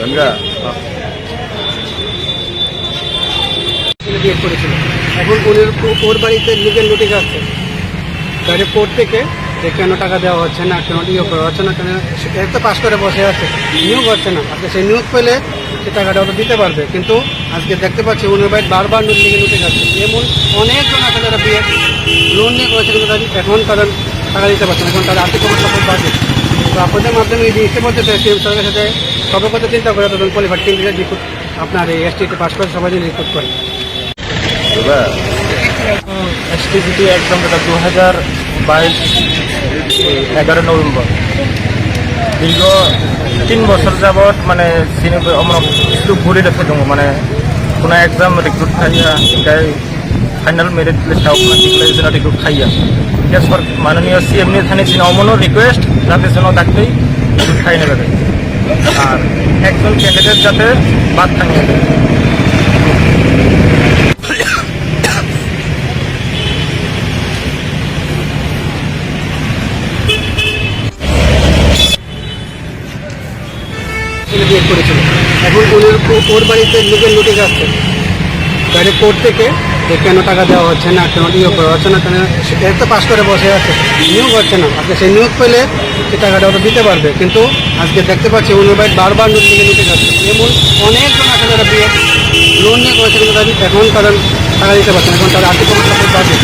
গঙ্গা। এখন ওনার ওর বাড়িতে legal notice আসছে গাড়ি কোর্ট থেকে যে কেন টাকা দেওয়া হচ্ছে না, কেন ইয়ে করা হচ্ছে না, কেন এর তো পাস করে বসে আছে, নিয়োগ হচ্ছে না। আজকে সেই নিয়োগ পেলে সে টাকাটা ওটা দিতে পারবে। কিন্তু আজকে দেখতে পাচ্ছি ওনার বাড়ি বারবার লিগেল নোটিশ আসছে। এমন অনেকজন আছে যারা বিয়ে লোন নিয়ে করেছে, কিন্তু এখন তারা টাকা দিতে পারছে না। এখন তাদের আর্থিক অবস্থা খুব বাজে। তো আপনাদের মাধ্যমে এই জিনিসটা বলতে চাই সিএম সরকারের সাথে সবার কথা চিন্তা করে তখন কোয়ালিফাইড কেন্দ্রে রিক্রুট আপনার এই এসটিতে পাস করে সবাই যদি রিক্রুট করে। এসটিজিটি একদম যেটা দু হাজার বাইশ, এগারো নভেম্বর। দীর্ঘ তিন বছর যাবৎ মানে সিনেমা আমরা কিছু ঘুরে রেখে দেবো মানে কোনো এক্সাম রিক্রুট খাইয়া গাই ফাইনাল মেরিট লিস্ট আপনার ডিক্লারেশন রিক্রুট খাইয়া। ঠিক সর মাননীয় সিএম নিয়ে থানে যিনি অমনো রিকোয়েস্ট যাতে যেন ডাকতেই রিক্রুট খাই নেবে। আর একজন ক্যান্ডিডেট যাতে বাদ দেয় করেছিল। এখন ওর বাড়িতে লিগেল নোটিশ আসছে। গাড়ি কোর্ট থেকে যে কেন টাকা দেওয়া হচ্ছে না, কেন ইয়ে করা হচ্ছে না, কেন এর তো পাস করে বসে আছে, নিয়োগ হচ্ছে না। আজকে সেই নিয়োগ পেলে সে টাকাটা ওটা দিতে পারবে। কিন্তু আজকে দেখতে পাচ্ছি ওনার বাড়ি বারবার লিগেল নোটিশ আসছে এমন অনেকজন আছে যারা বিয়ে লোন নিয়ে করেছে কিন্তু তাদের এখন তারা টাকা দিতে পারছে এখন তাদের আর্থিক অবস্থা খুব বাজে।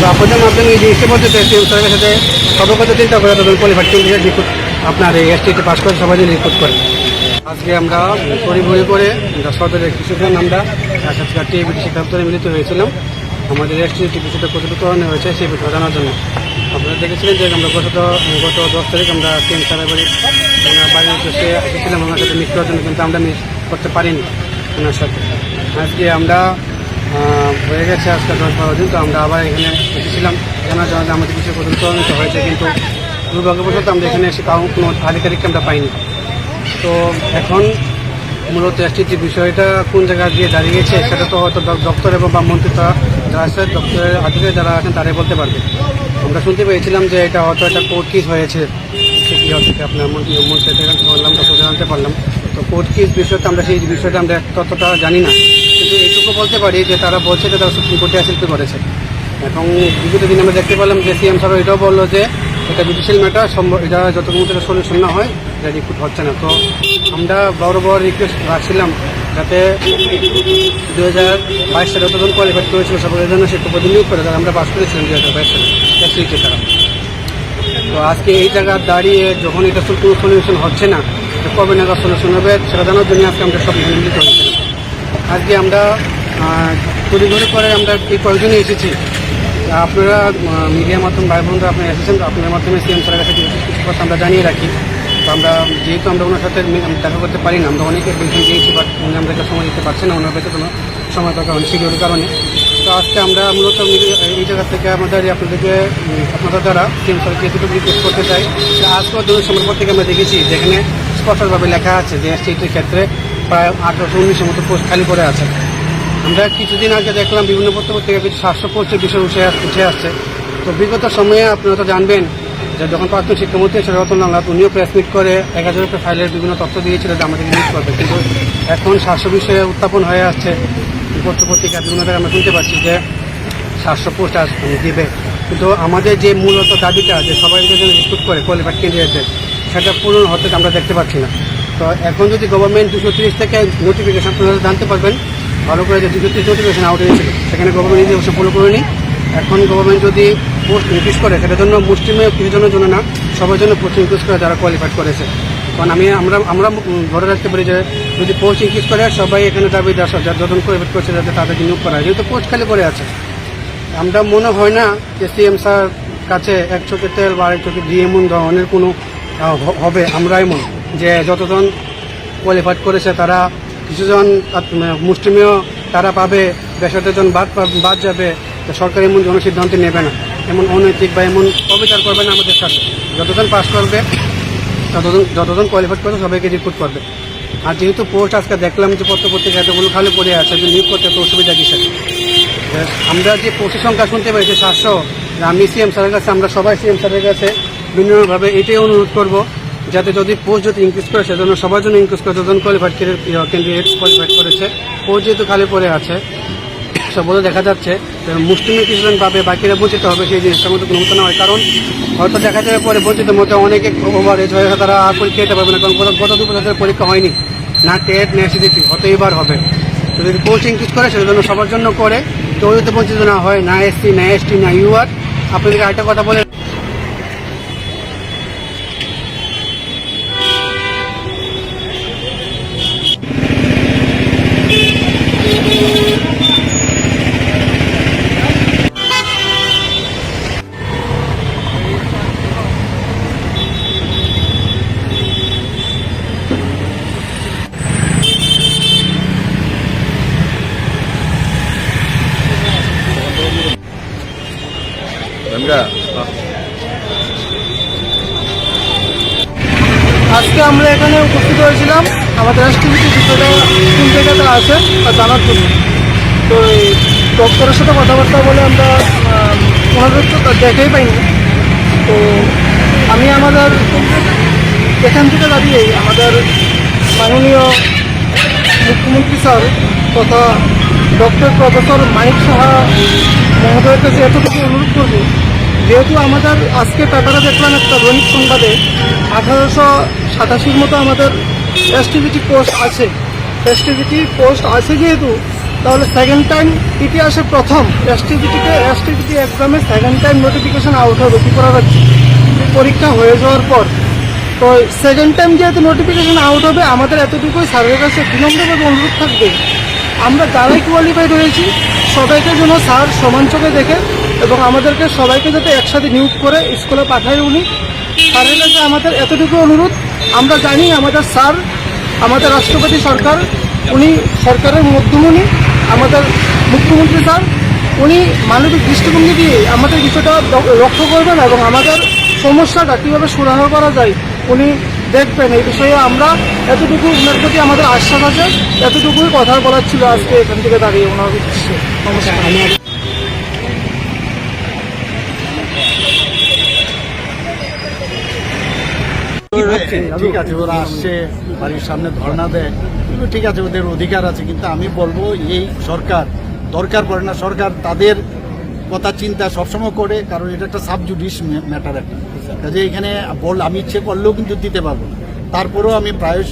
তো আপনাদের মাধ্যমে এই জিনিসটা বলতে চাই, সিএম সরকারের সাথে সবার কথা চিন্তা করে তাদের কোয়ালিফাইড আপনার এই এসটিতে পাস করে সবাই রিপোর্ট করে আজকে আমরা পরিবহী করে সদরের কৃষকগণ আমরা আজকে টিএবিটি শিক্ষা দপ্তরে মিলিত হয়েছিলাম। আমাদের এসটি বিষয়টা কতটুকু হয়েছে সেই বিষয়ে জানার জন্য। আপনারা দেখেছিলেন যে আমরা গত গত দশ তারিখ আমরা সিএম সাহেবের বাড়ি বাড়ির উদ্দেশ্যে এসেছিলাম। ওনার সাথে মিট করার জন্য কিন্তু আমরা মিস করতে পারিনি ওনার সাথে। আজকে আমরা হয়ে গেছে আজকে দশ বারো দিন, তো আমরা আবার এখানে এসেছিলাম। জানার জন্য আমাদের কিছু প্রতিনিধিত্ব হয়েছে, কিন্তু দুর্ভাগ্যবশত আমরা এখানে এসে কোনো আধিকারিককে আমরা পাইনি। তো এখন মূলত এসটিটি বিষয়টা কোন জায়গায় গিয়ে দাঁড়িয়েছে সেটা তো হয়তো দপ্তর এবং বা মন্ত্রী তারা যারা আছে, দপ্তরের আধিকারিক যারা আছেন তারাই বলতে পারবে। আমরা শুনতে পেয়েছিলাম যে এটা হয়তো একটা কোর্ট কেস হয়েছে। হচ্ছে আপনার মন্ত্রী মন্ত্রী থেকে পারলাম দপ্তর জানতে পারলাম। তো কোর্ট কেস বিষয়টা আমরা সেই বিষয়টা আমরা ততটা জানি না। কিন্তু এইটুকু বলতে পারি যে তারা বলছে যে তারা সুপ্রিম কোর্টে অ্যাসিল করেছে। এবং বিগত দিন আমরা দেখতে পেলাম যে সিএম সাহেব এটাও বলল যে এটা জুডিশিয়াল ম্যাটার সম্ভব এটা যতক্ষণ এটা সলিউশন না হয় রিক্রুট হচ্ছে না। তো আমরা বড় বড় রিকোয়েস্ট রাখছিলাম যাতে দু হাজার বাইশ সালে যতজন কোয়ালিফাইড করেছিল সবাই জন্য, সে প্রতিনিয়োগ করে তারা আমরা পাস করেছিলাম দু হাজার বাইশ সালে। তারা তো আজকে এই জায়গায় দাঁড়িয়ে যখন এটা কোনো সলিউশন হচ্ছে না কবে নাগাদ সলিউশন হবে সেটা জানার জন্য আজকে আমরা সব মিলিত হয়েছিলাম আজকে আমরা তড়িঘড়ি করে আমরা এই প্রয়োজনে এসেছি। আপনারা মিডিয়ার মাধ্যমে ভাই বোনরা আপনি এসেছেন আপনাদের মাধ্যমে সিএম স্যারের কাছে কিছু কথা আমরা জানিয়ে রাখি। আমরা, যেহেতু আমরা ওনার সাথে দেখা করতে পারি না, আমরা অনেকে বিলটিং দিয়েছি বাট উনি আমাদেরকে সময় দিতে পারছেন না, ওনার কাছে কোনো সময় দরকার হয়নি শিডিউলের কারণে। তো আজকে আমরা মূলত এই জায়গা থেকে আমাদের আপনাদেরকে আপনাদের দ্বারা স্যারকে এতটুকু রিকোয়েস্ট করতে চাই। যে আজকের দিনের সম্পর্ক থেকে আমরা দেখেছি, যেখানে স্পষ্টভাবে লেখা আছে যে এসটিটির ক্ষেত্রে প্রায় আঠারোশো উনিশের মতো পোস্ট খালি করে আছে। আমরা কিছুদিন আগে দেখলাম বিভিন্ন পত্রপত্রিকা কিছু স্বাস্থ্য পোস্টের বিষয় উঠে উঠে আসছে। তো বিগত সময়ে আপনারা তো জানবেন যখন প্রাক্তন শিক্ষামন্ত্রী ছিল রতনলাল নাথ উনিও প্রেস মিট করে, এক হাজার রুপে ফাইলের বিভিন্ন তথ্য দিয়েছিল যে আমাদেরকে নিউজ করবে। কিন্তু এখন স্বাস্থ্য বিষয়ে উত্থাপন হয়ে আসছে। পত্রপত্রিকা বিভিন্ন জায়গায় আমরা শুনতে পাচ্ছি যে সাতশো পোস্ট দিবে। কিন্তু আমাদের যে মূলত দাবিটা, যে সবাই যদি রিক্রুট করে কোয়ালিফাইড ক্যান্ডিডেটদের সেটা পূরণ হতে আমরা দেখতে পাচ্ছি না। তো এখন যদি গভর্নমেন্ট দুশো তিরিশ থেকে নোটিফিকেশন জানতে পারবেন, ভালো করে যে দুশো তিরিশ নোটিফিকেশন আউট হয়েছিল, সেখানে গভর্নমেন্ট নিজে অবশ্য ফলো করেনি। এখন গভর্নমেন্ট যদি পোস্ট ইনক্রিজ করে সেটার জন্য মুসলিমের কিছু জনের জন্য না, সবার জন্য পোস্ট ইনক্রিজ করে যারা কোয়ালিফাইড করেছে। কারণ আমি, আমরা আমরা ধরে রাখতে পারি যে, যদি পোস্ট ইনক্রিজ করে, সবাই এখানে দাবি দাস যতজন কোয়ালিফাইড করছে, যাতে তাদেরকে নিয়োগ করা হয়। যেহেতু পোস্ট খালি করে আছে। আমরা মনে হয় না যে সিএম স্যার কাছে এক চোখে তেল বা আরেক চোখে দিয়ে এমন ধরনের কোনো হবে। আমরা এমন যে, যতজন কোয়ালিফাইড করেছে, তারা কিছুজন মানে মুষ্টিমেয় তারা পাবে, বেসরকারিজন বাদ পা- বাদ যাবে। সরকার এমন কোনো সিদ্ধান্ত নেবে না, এমন অনৈতিক বা এমন অবিচার করবে না আমাদের সাথে যতজন পাস করবে, ততজন যতজন কোয়ালিফাইড করবে, সবাইকে রিক্রুট করবে। আর যেহেতু পোস্ট আজকে দেখলাম যে পত্র পত্রিকা এতগুলো খালি পড়ে আছে, যে নিয়োগ করতে তো অসুবিধা কিসের? আমরা যে পোস্টের সংখ্যা শুনতে পেয়েছি, সাতশো আমি সিএম স্যারের কাছে, আমরা সবাই সিএম স্যারের কাছে বিভিন্নভাবে এটাই অনুরোধ করব, যাতে যদি পোস্ট যদি ইনক্রিজ করে, সেজন্য সবার জন্য ইনক্রিজ করে যজন কোয়ালিফাইড ক্যান্ডিডেট কোয়ালিফাইড করেছে পোস্ট যেহেতু খালি পড়ে আছে সব বলে দেখা যাচ্ছে মুসলিমে কিছুজন পাবে বাকিরা বঞ্চিত হবে সেই জিনিসটা মধ্যে কোনো না হয় কারণ, হয়তো দেখা যাবে পরে বঞ্চিত মতো অনেকে ওভার এজ হয়ে তারা আর পরীক্ষা দিতে পারবে না, কারণ গত- দু বছর পরীক্ষা হয়নি। না টেট, না এসিডিটি হয়তো এবার হবে। তো যদি কোচিং ইনক্রিজ করে সেই জন্য সবার জন্য করে, কেউ যদি বঞ্চিত না হয়, না এসসি, না এসটি, না ইউআর আপনাদেরকে আরেকটা কথা বলে গঙ্গা আজকে আমরা এখানে উপস্থিত হয়েছিলাম। আমাদের অ্যাক্টিভিটি বিষয়টা কোন জায়গাতে আছে তা জানার জন্য। তো এই ডক্টরের সাথে কথাবার্তা বলে আমরা ওনাদের তো দেখেই পাইনি। তো আমি আমাদের এখান থেকে দাঁড়িয়ে আমাদের মাননীয় মুখ্যমন্ত্রী স্যার তথা ডক্টর প্রফেসর মানিক সাহা মহোদয়ের কাছে এতটুকু যেহেতু আমাদের আজকে পেপারে দেখলাম একটা দৈনিক সংবাদে আঠারোশো সাতাশির মতো আমাদের এসটিভিটি পোস্ট আছে। এসটিভিটি পোস্ট আছে যেহেতু, তাহলে সেকেন্ড টাইম ইতিহাসে প্রথম এসটিভিটিতে এসটিভিটি এক্সামে সেকেন্ড টাইম নোটিফিকেশান আউট হবে, কী করা যাচ্ছে পরীক্ষা হয়ে যাওয়ার পর। তো সেকেন্ড টাইম যেহেতু নোটিফিকেশান আউট হবে, আমাদের এতটুকুই স্যারের কাছে বিনম্রভাবে অনুরোধ থাকবে। আমরা যারাই কোয়ালিফাইড হয়েছি, সবাইকে যেন স্যার সমান চোখে দেখে এবং আমাদেরকে সবাইকে যাতে একসাথে নিয়োগ করে স্কুলে পাঠায় উনি স্যারের কাছে আমাদের এতটুকু অনুরোধ, আমরা জানি আমাদের স্যার, আমাদের রাষ্ট্রপতি সরকার, উনি সরকারের মধ্যমণি, আমাদের মুখ্যমন্ত্রী স্যার, উনি মানবিক দৃষ্টিভঙ্গি দিয়ে আমাদের কিছুটা লক্ষ্য করবেন এবং আমাদের সমস্যাটা কীভাবে সুরাহা করা যায়, উনি দেখবেন। এই বিষয়ে আমরা এতটুকু ওনার প্রতি আমাদের আশ্বাস আছে, এতটুকুই কথা বলার ছিল আজকে এখান থেকে দাঁড়িয়ে ওনার উদ্দেশ্যে। নমস্কার। ঠিক আছে ওরা আসছে বাড়ির সামনে ধর্ণা দেয়। কিন্তু ঠিক আছে ওদের অধিকার আছে কিন্তু আমি বলব এই সরকার দরকার পড়ে না। সরকার তাদের কথা চিন্তা সবসময় করে কারণ এটা একটা সাবজুডিস ম্যাটার একটা। কাজে এখানে বল আমি ইচ্ছে করলেও কিন্তু দিতে পারব না। তারপরেও আমি প্রায়শ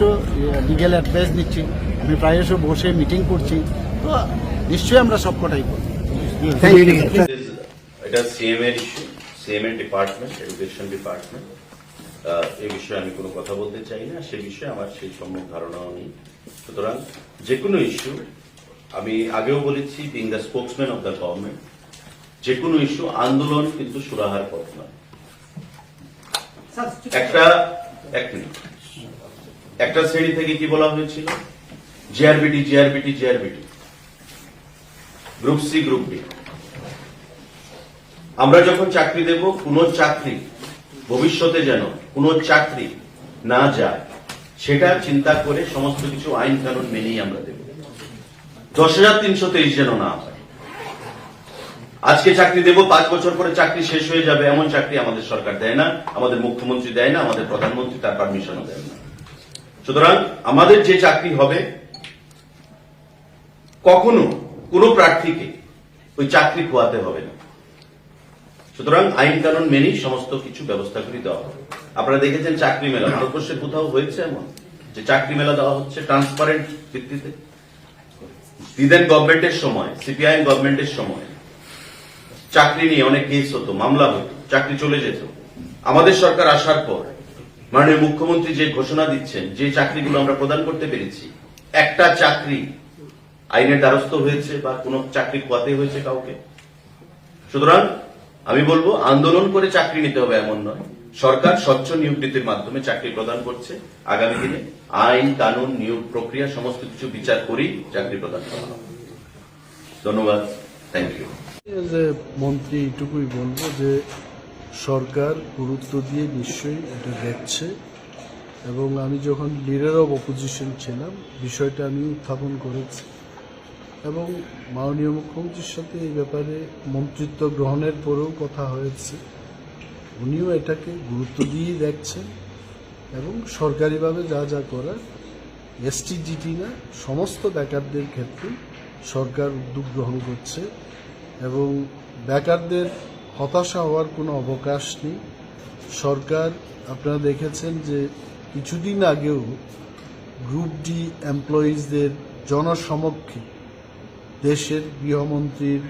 লিগেল অ্যাডভাইস নিচ্ছি। আমি প্রায়শ বসে মিটিং করছি। তো নিশ্চয়ই আমরা সবকটাই করব। এটা সিএম এর ইস্যু সিএম এর ডিপার্টমেন্ট এডুকেশন ডিপার্টমেন্ট এই বিষয়ে আমি কোনো কথা বলতে চাই না, সে বিষয়ে আমার সেই সম্যক ধারণাও নেই। সুতরাং যে কোনো ইস্যু আমি আগেও বলেছি being the spokesman of the government যে কোনো ইস্যু আন্দোলন কিন্তু সুরাহার পথ নয়। একটা, এক মিনিট। একটা শ্রেণি থেকে কি বলা হয়েছিল? GRBT GRBT GRBT group C group B আমরা যখন চাকরি দেব কোন চাকরি, ভবিষ্যতে যেন কোন চাকরি না যায়, সেটা চিন্তা করে সমস্ত কিছু আইন কানুন মেনেই আমরা দেব। দশ হাজার তিনশো তেইশ যেন না আজকে চাকরি দেব, পাঁচ বছর পরে চাকরি শেষ হয়ে যাবে, এমন চাকরি আমাদের সরকার দেয় না, আমাদের মুখ্যমন্ত্রী দেয় না, আমাদের প্রধানমন্ত্রী তার পারমিশনও দেয় না। সুতরাং আমাদের যে চাকরি হবে, কখনো কোনো প্রার্থীকে ওই চাকরি খোয়াতে হবে না। সুতরাং আইন কানুন মেনেই সমস্ত কিছু ব্যবস্থা করে দেওয়া হবে। আপনারা দেখেছেন চাকরি মেলা। ভারতবর্ষে কোথাও হয়েছে এমন? যে চাকরি মেলা দেওয়া হচ্ছে ট্রান্সপারেন্ট ভিত্তিতে? দিদেন গভর্নমেন্টের সময় সিপিআইএম গভর্নমেন্টের সময় চাকরি নিয়ে অনেক কেস হতো, মামলা হতো, চাকরি চলে যেত। আমাদের সরকার আসার পর মাননীয় মুখ্যমন্ত্রী যে ঘোষণা দিচ্ছেন, যে চাকরিগুলো আমরা প্রদান করতে পেরেছি, একটা চাকরি আইনের দ্বারস্থ হয়েছে বা কোনো চাকরি খোয়াতে হয়েছে কাউকে? সুতরাং আমি বলব, আন্দোলন করে চাকরি নিতে হবে এমন নয়। সরকার স্বচ্ছ নিয়োগ নীতির মাধ্যমে চাকরি প্রদান করছে আগামী দিনে। আইন, কানুন, নিয়োগ প্রক্রিয়া, সমস্ত কিছু বিচার করেই চাকরি প্রদান করা হবে। ধন্যবাদ। থ্যাংক ইউ যে মন্ত্রী এইটুকুই বলব যে, সরকার গুরুত্ব দিয়ে নিশ্চয়ই এটা দেখছে। এবং আমি যখন লিডার অব অপোজিশন ছিলাম, বিষয়টা আমি উত্থাপন করেছি। এবং মাননীয় মুখ্যমন্ত্রীর সাথে এই ব্যাপারে মন্ত্রিত্ব গ্রহণের পরেও কথা হয়েছে। উনিও এটাকে গুরুত্ব দিয়েই দেখছেন এবং সরকারিভাবে যা যা করার এসটিজিটি না, সমস্ত বেকারদের ক্ষেত্রে সরকার উদ্যোগ গ্রহণ করছে এবং বেকারদের হতাশা হওয়ার কোনো অবকাশ নেই। সরকার, আপনারা দেখেছেন যে কিছুদিন আগেও গ্রুপ ডি এমপ্লয়িজদের জনসমক্ষে দেশের গৃহমন্ত্রীর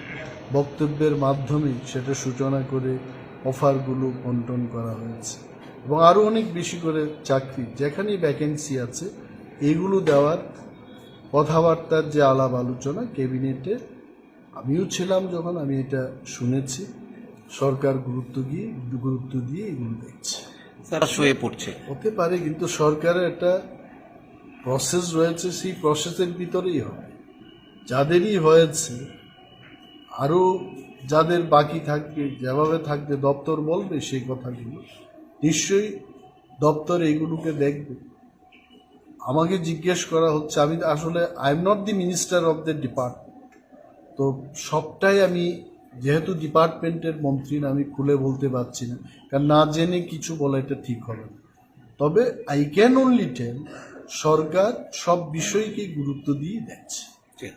বক্তব্যের মাধ্যমে সেটা সূচনা করে অফারগুলো বন্টন করা হয়েছে। এবং আরও অনেক বেশি করে চাকরি যেখানেই ভ্যাকেন্সি আছে এগুলো দেওয়ার কথাবার্তার যে আলাপ আলোচনা ক্যাবিনেটে আমিও ছিলাম যখন আমি এটা শুনেছি। সরকার গুরুত্ব দিয়ে গুরুত্ব দিয়ে এগুলো দেখছে। হয়ে পড়ছে। হতে পারে কিন্তু সরকারের একটা প্রসেস রয়েছে সেই প্রসেসের ভিতরেই হবে। যাদেরই হয়েছে আরও যাদের বাকি থাকবে যেভাবে থাকবে দপ্তর বলবে সেই কথাগুলো। নিশ্চয়ই দপ্তর এইগুলোকে দেখবে। আমাকে জিজ্ঞেস করা হচ্ছে আমি আসলে I am not the minister of the department তো সবটাই আমি যেহেতু ডিপার্টমেন্টের মন্ত্রী না, আমি খুলে বলতে পারছি না। কারণ না জেনে কিছু বলা এটা ঠিক হবে না। তবে আই ক্যান অনলি টেল সরকার সব বিষয়কেই গুরুত্ব দিয়ে দেখছে 对